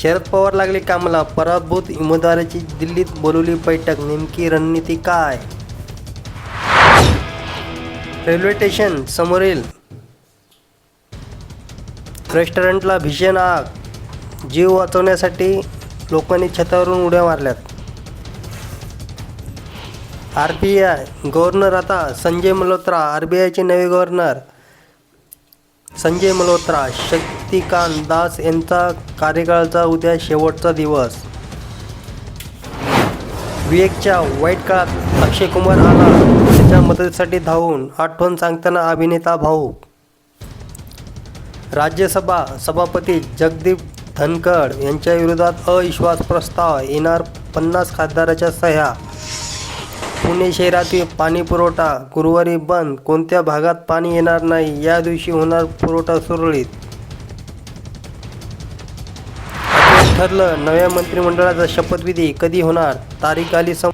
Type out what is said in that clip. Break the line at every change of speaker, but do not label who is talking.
शरद पवार लागले कामाला. पराभूत उमेदवाराची दिल्लीत बोलवली बैठक. नेमकी रणनीती काय? रेल्वे स्टेशन समोरील रेस्टॉरंटला भीषण आग. जीव वाचवण्यासाठी लोकांनी छतावरून उड्या मारल्यात. आर बी आय गव्हर्नर आता संजय मल्होत्रा आर बी आयचे नवे गव्हर्नर संजय मल्होत्रा शक्तिकांत दास यांचा कार्यकाळाचा उद्या शेवटचा दिवस. विवेकच्या वाईट काळात अक्षय कुमार आला त्याच्या मदतीसाठी धावून आठवण सांगताना अभिनेता भाऊ. राज्यसभा सभापती जगदीप धनखड यांच्या विरोधात अविश्वास प्रस्ताव येणार पन्नास खासदाराच्या सह्या. पुणे शहरातील पाणी पुरवठा गुरुवारी बंद कोणत्या भागात पाणी येणार नाही या दिवशी होणार पुरवठा सुरळीत? ठरलं नव्या मंत्रिमंडळाचा शपथविधी कधी होणार? तारीख आली सम